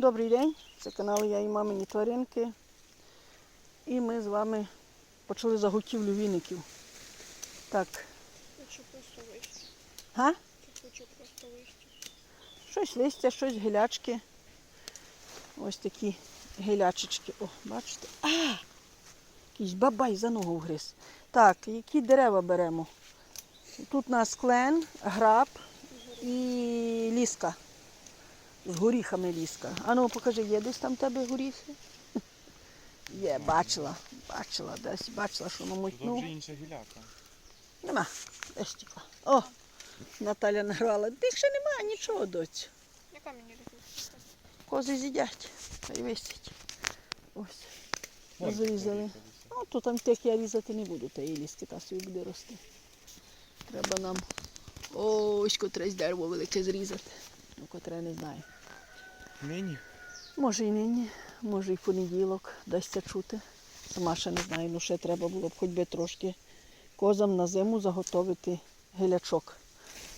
Добрий день, це канал Я і мамині тваринки. І ми з вами почали заготівлю віників. Так, Хочу просто листя. га? Хочу просто листя. Щось листя, щось гілячки. Ось такі гілячечки. О, бачите? А! Якийсь бабай за ногу вгриз. Так, які дерева беремо? Тут у нас клен, граб і ліска. З горіхами ліска. А ну покажи, є десь там в тебе горіхи? Є, бачила, бачила, десь бачила, що Тут намутнув. вже інша гіляка. Нема. Де стекла? О! Наталя награла. Тих ще немає нічого, доцю. Яка мені різниця? Кози з'їдять. Хай висять. Ось. Зрізали. Ну, то там тих я різати не буду, та і лісти та собі буде рости. Треба нам ось котресь дерево велике зрізати. Ну, котре не знаю. Нині? Може і нині, може і в понеділок дасться чути. Сама ще не знаю, ну ще треба було б хоч би трошки козам на зиму заготовити гелячок.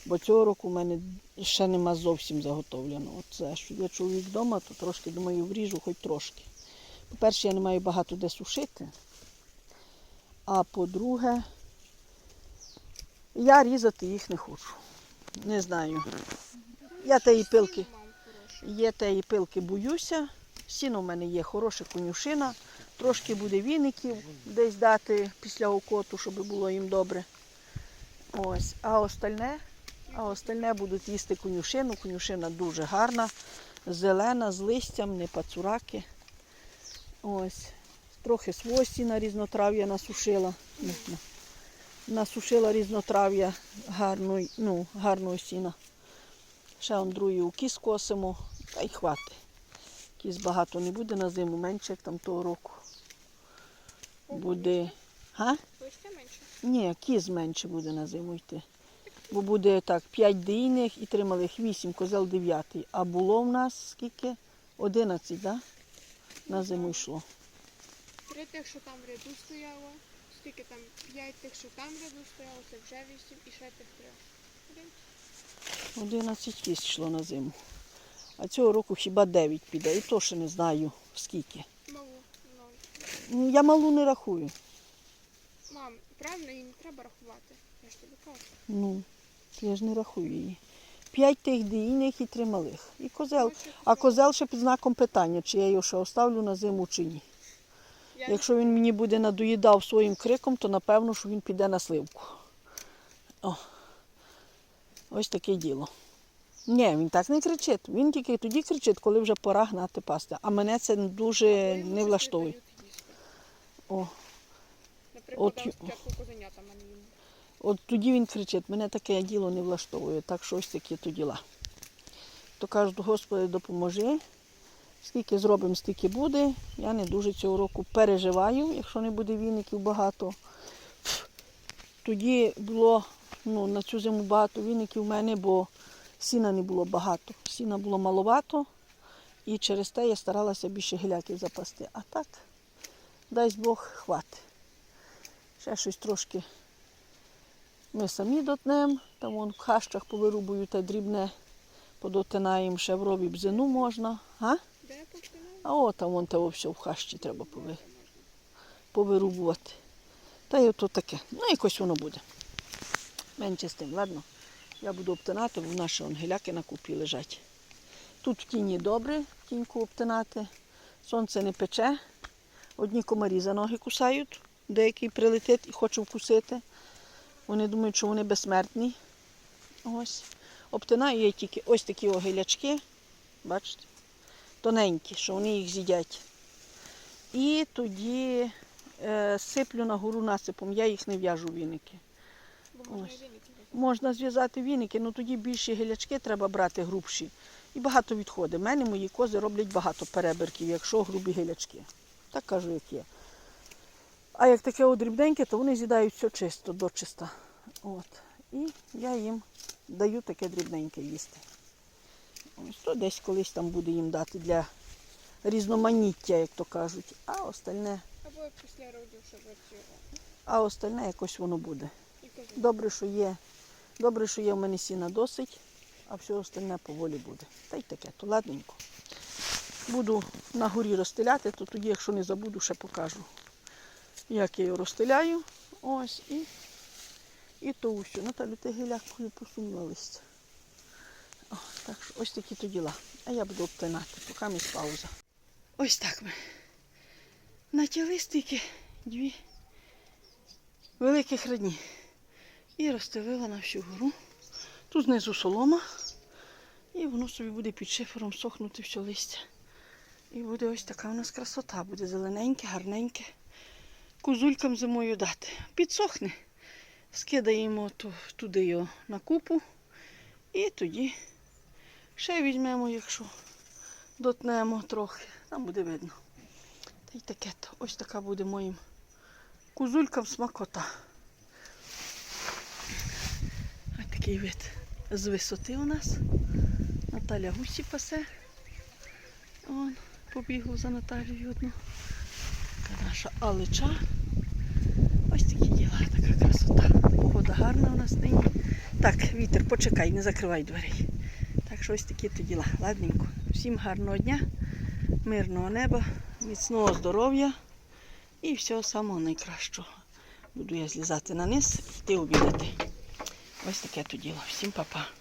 Бо цього року в мене ще нема зовсім заготовлено. Оце, що є чоловік вдома, то трошки, думаю, вріжу хоч трошки. По-перше, я не маю багато де сушити. А по-друге, я різати їх не хочу. Не знаю. Я тієї пилки. Є теї пилки боюся. Сіно в мене є хороша конюшина. Трошки буде віників десь дати після окоту, щоб було їм добре. Ось. А остальне, а остальне будуть їсти конюшину. Конюшина дуже гарна, зелена, з листям, не пацураки. Ось. Трохи свості на різнотрав'я насушила. Насушила різнотрав'я гарну, ну, гарного сіна. Ще он другий у кіс косимо, та й хватить. Кіс багато не буде на зиму, менше, як там того року. Буде. Га? Менше. Ні, кіз менше буде на зиму йти. Бо буде так, 5 дійних і три малих, 8, козел 9. А було в нас скільки? 11, да? На зиму йшло. Три тих, що там в ряду стояло. Скільки там? П'ять тих, що там в ряду стояло, це вже вісім і ще тих три. Один. 11 кіз йшло на зиму. А цього року хіба 9 піде. І то ще не знаю скільки. Мало. Ноль. Ну, Я малу не рахую. Мам, правильно її не треба рахувати. Я ж тобі кажу. Ну, я ж не рахую її. П'ять тих дійних і три малих. І козел. А козел ще під знаком питання, чи я його ще оставлю на зиму чи ні. Якщо він мені буде надоїдав своїм криком, то напевно, що він піде на сливку. О. Ось таке діло. Ні, він так не кричить. Він тільки тоді кричить, коли вже пора гнати пасти. А мене це дуже не влаштовує. О. От. От тоді він кричить, мене таке діло не влаштовує, так що ось такі то діла. То кажуть, Господи, допоможи. Скільки зробимо, стільки буде. Я не дуже цього року переживаю, якщо не буде віників багато. Тоді було ну, на цю зиму багато віників в мене, бо сіна не було багато. Сіна було маловато, і через те я старалася більше гіляків запасти. А так, дай Бог, хватить. Ще щось трошки ми самі дотнем, там вон в хащах повирубую та дрібне, подотинаємо ще в рові бзину можна. А? А от там вон того все в хащі треба повирубувати. Та й ото таке. Ну, якось воно буде. Менше з тим, ладно. Я буду обтинати, бо в вон гіляки на купі лежать. Тут в тіні добре, в тіньку обтинати. Сонце не пече. Одні комарі за ноги кусають, деякий прилетить і хоче вкусити. Вони думають, що вони безсмертні. Ось. Обтинаю я тільки ось такі огилячки. Бачите? Тоненькі, що вони їх з'їдять. І тоді е, сиплю на гору насипом, я їх не в'яжу в віники. Можна Ось. зв'язати віники, але тоді більші гілячки треба брати грубші. І багато відходить. У мене мої кози роблять багато перебірків, якщо грубі гілячки. Так кажу, як є. А як таке дрібненьке, то вони з'їдають все чисто, дочиста. От. І я їм даю таке дрібненьке їсти. Ось то десь колись там буде їм дати для різноманіття, як то кажуть. А остальне, Або після родів, щоб а остальне якось воно буде. Добре, що є. Добре, що є в мене сіна досить, а все остальне поволі буде. Та й таке, то ладненько. буду на горі розстеляти, то тоді, якщо не забуду, ще покажу. Як я його розстеляю. Ось і, і то усю. Наталю, ти гілякою посунула листя. Так що ось такі то діла. А я буду обтинати, поки ми пауза. Ось так ми. Натягли стільки дві великих радні. І розстелила на всю гору. Тут знизу солома. І воно собі буде під шифером сохнути все листя. І буде ось така у нас красота, буде зелененьке, гарненьке. Кузулькам зимою дати. Підсохне. Скидаємо ту- туди його на купу. І тоді ще візьмемо, якщо дотнемо трохи. Там буде видно. Та й таке то. Ось така буде моїм кузулькам смакота. Ось такий вид з висоти у нас. Наталя гусі пасе. Он побігла за Наталією одну. Така наша алича. Ось такі діла, така красота. Погода гарна у нас нині. Так, вітер, почекай, не закривай дверей. Так що ось такі то діла. Ладненько. Всім гарного дня, мирного неба, міцного здоров'я і всього самого найкращого. Буду я злізати на низ і йти обідати. Ось таке то діло. Всім па-па.